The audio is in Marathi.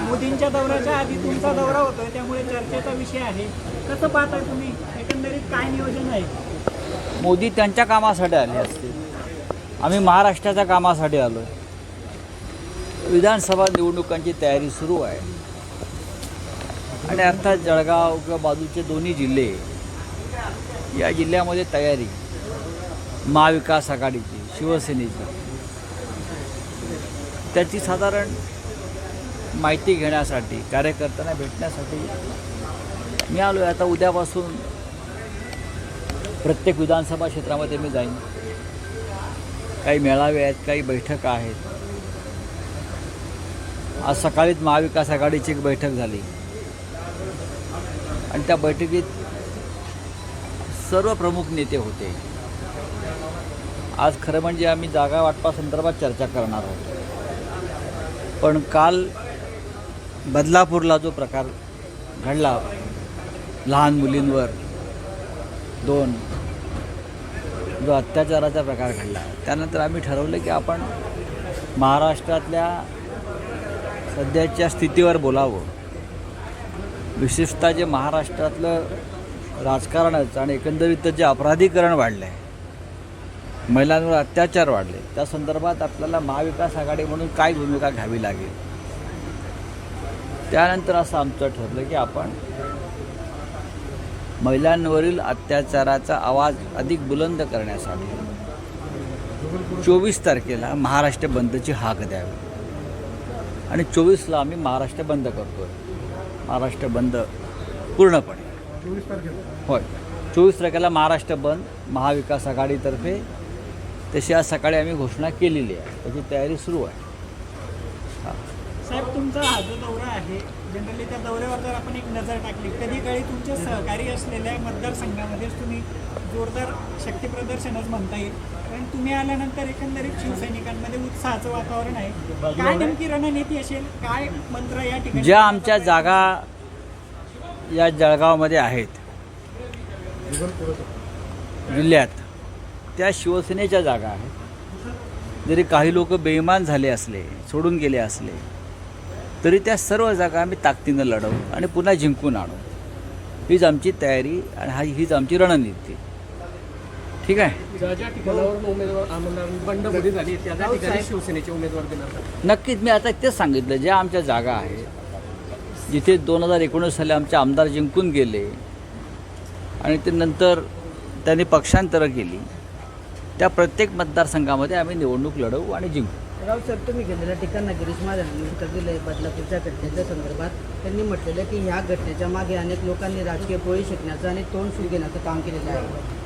मोदींच्या दौऱ्याच्या आधी तुमचा दौरा होतोय त्यामुळे चर्चेचा विषय आहे. कसं पाहताय तुम्ही? एकंदरीत काय नियोजन आहे? मोदी त्यांच्या कामासाठी आले असतील आम्ही महाराष्ट्राच्या कामासाठी आलो विधानसभा निवडणुकांची तयारी सुरू आहे. आणि अर्थात जळगाव किंवा बाजूचे दोन्ही जिल्हे या जिल्ह्यामध्ये तयारी. महाविकास आघाडीची शिवसेनेची. त्याची साधारण माहिती घेण्यासाठी कार्यकर्त्यांना भेटण्यासाठी मी आलो आहे आता उद्यापासून प्रत्येक विधानसभा क्षेत्रामध्ये मी जाईन. काही मेळावे आहेत काही बैठका आहेत. आज सकाळीच महाविकास आघाडीची एक बैठक झाली. आणि त्या बैठकीत सर्व प्रमुख नेते होते. आज खरं म्हणजे आम्ही जागा वाटपासंदर्भात चर्चा करणार आहोत. पण काल बदलापूरला जो प्रकार घडला लहान मुलींवर दोन जो अत्याचाराचा प्रकार घडला त्यानंतर आम्ही ठरवलं की आपण महाराष्ट्रातल्या सध्याच्या स्थितीवर बोलावं. विशेषतः जे महाराष्ट्रातलं राजकारणच आणि एकंदरीत जे अपराधीकरण वाढलं आहे महिलांवर अत्याचार वाढले त्या संदर्भात आपल्याला महाविकास आघाडी म्हणून काय भूमिका घ्यावी लागेल? त्यानंतर असं आमचं ठरलं की आपण महिलांवरील अत्याचाराचा आवाज अधिक बुलंद करण्यासाठी चोवीस तारखेला महाराष्ट्र बंदची हाक द्यावी. आणि चोवीसला आम्ही महाराष्ट्र बंद करतो महाराष्ट्र बंद पूर्णपणे. होय. चोवीस तारखेला महाराष्ट्र बंद महाविकास आघाडीतर्फे. तशी आज सकाळी आम्ही घोषणा केलेली आहे. त्याची तयारी सुरू आहे. साहेब तुमचा हा जो दौरा आहे जनरली त्या दौऱ्यावर जर आपण एक नजर टाकली कधी काळी तुमच्या सहकारी असलेल्या मतदारसंघामध्येच तुम्ही जोरदार शक्ती प्रदर्शनच म्हणता येईल. कारण तुम्ही आल्यानंतर एकंदरीत शिवसैनिकांमध्ये उत्साहाचं वातावरण आहे. काय नेमकी रणनीती असेल? काय मंत्र या ठिकाणी ज्या आमच्या जागा या जळगावमध्ये आहेत जिल्ह्यात त्या शिवसेनेच्या जागा आहेत. जरी काही लोक बेईमान झाले असले सोडून गेले असले तरी त्या सर्व जागा आम्ही ताकदीनं लढवू आणि पुन्हा जिंकून आणू. हीच आमची तयारी आणि हा हीच आमची रणनीती. ठीक आहे? ज्या ज्या ठिकाणावरून उमेदवार आमदार बंडखोरी झाली त्या त्या ठिकाणी शिवसेनेचे उमेदवार देणार नक्कीच मी आता तेच सांगितलं ज्या आमच्या जागा आहेत जिथे दोन हजार एकोणीस साली आमचे आमदार जिंकून गेले आणि ते नंतर त्यांनी पक्षांतरं केली त्या प्रत्येक मतदारसंघामध्ये आम्ही निवडणूक लढवू आणि जिंकू. राव सर तुम्ही केलेल्या ठिकाणला गिरीश महाजनांनी दिलं बदलापूरच्या घटनेच्या संदर्भात. त्यांनी म्हटलेलं की ह्या घटनेच्या मागे अनेक लोकांनी राजकीय पोळी शिकण्याचं आणि तोंड सुरू घेण्याचं काम केलेलं आहे.